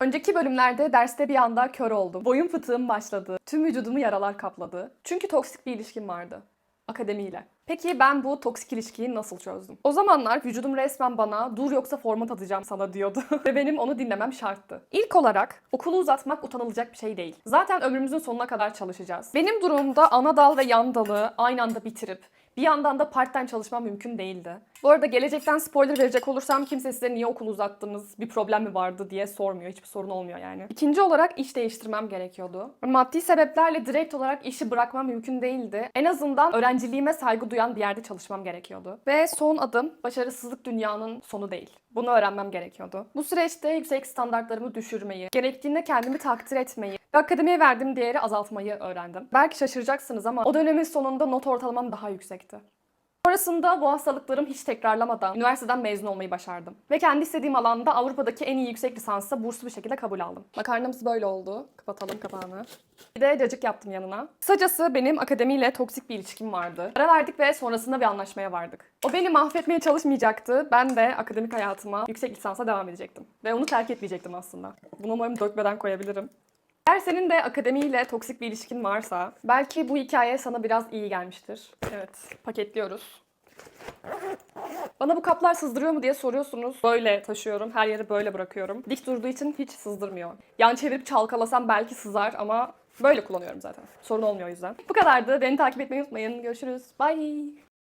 Önceki bölümlerde derste bir anda kör oldum. Boyun fıtığım başladı. Tüm vücudumu yaralar kapladı. Çünkü toksik bir ilişkim vardı. Akademiyle. Peki ben bu toksik ilişkiyi nasıl çözdüm? O zamanlar vücudum resmen bana dur yoksa format atacağım sana diyordu. Ve benim onu dinlemem şarttı. İlk olarak okulu uzatmak utanılacak bir şey değil. Zaten ömrümüzün sonuna kadar çalışacağız. Benim durumumda ana dal ve yan dalı aynı anda bitirip bir yandan da part-time çalışmam mümkün değildi. Bu arada gelecekten spoiler verecek olursam kimse size niye okul uzattınız, bir problem mi vardı diye sormuyor. Hiçbir sorun olmuyor yani. İkinci olarak iş değiştirmem gerekiyordu. Maddi sebeplerle direkt olarak işi bırakmam mümkün değildi. En azından öğrenciliğime saygı duyan bir yerde çalışmam gerekiyordu. Ve son adım başarısızlık dünyanın sonu değil. Bunu öğrenmem gerekiyordu. Bu süreçte yüksek standartlarımı düşürmeyi, gerektiğinde kendimi takdir etmeyi ve akademiye verdiğim değeri azaltmayı öğrendim. Belki şaşıracaksınız ama o dönemin sonunda not ortalamam daha yüksekti. Sonrasında bu hastalıklarım hiç tekrarlamadan üniversiteden mezun olmayı başardım. Ve kendi istediğim alanda Avrupa'daki en iyi yüksek lisansa burslu bir şekilde kabul aldım. Makarnamız böyle oldu. Kapatalım kapağını. Bir de cacık yaptım yanına. Kısacası benim akademiyle toksik bir ilişkim vardı. Ara verdik ve sonrasında bir anlaşmaya vardık. O beni mahvetmeye çalışmayacaktı. Ben de akademik hayatıma yüksek lisansa devam edecektim. Ve onu terk etmeyecektim aslında. Bunu umarım dökmeden koyabilirim. Eğer senin de akademiyle toksik bir ilişkin varsa belki bu hikaye sana biraz iyi gelmiştir. Evet, paketliyoruz. Bana bu kaplar sızdırıyor mu diye soruyorsunuz. Böyle taşıyorum. Her yeri böyle bırakıyorum. Dik durduğu için hiç sızdırmıyor. Yan çevirip çalkalasam belki sızar ama böyle kullanıyorum zaten. Sorun olmuyor o yüzden. Bu kadardı. Beni takip etmeyi unutmayın. Görüşürüz. Bye.